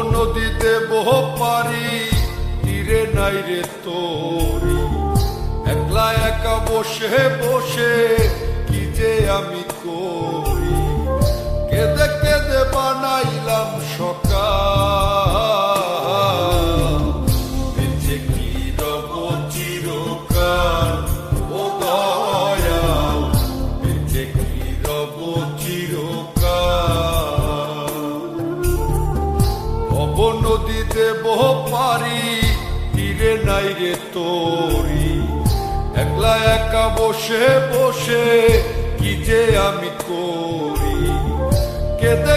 নদীতে বহু পারি, তীরে নাই রে তোরি। একলা একা বসে বসে কি যে আমি করি? কেঁদে কেঁদে বানাইলাম সকাল নদীতে বহু পারি তীরে নাই রে তোরি। একলা একা বসে বসে কি যে আমি করি? কেঁদে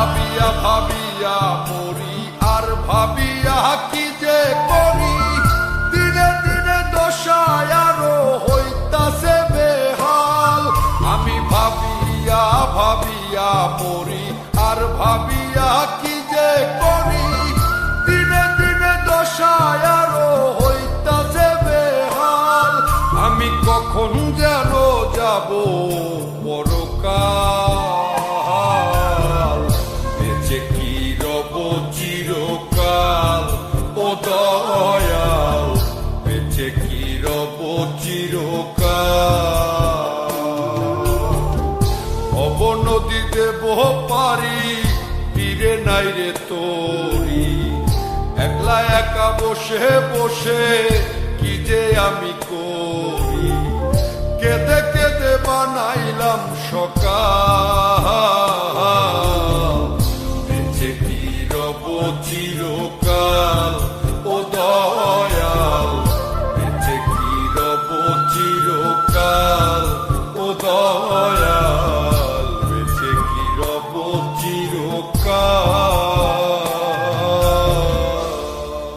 ভাবিয়া ভাবিয়া মরি আর ভাবিয়া কি যে করি? দিনে দিনে দশায় আরও হইতাছে বেহাল। আমি ভাবিয়া ভাবিয়া মরি আর ভাবিয়া কি যে করি? দিনে দিনে দশায় আরও হইতাছে বেহাল। আমি কখন যেন যাব? পারি তীরে নাই রে তোরি। একলা একা বসে বসে কি যে আমি করি? কেঁদে কেঁদে বানাইলাম সকাল।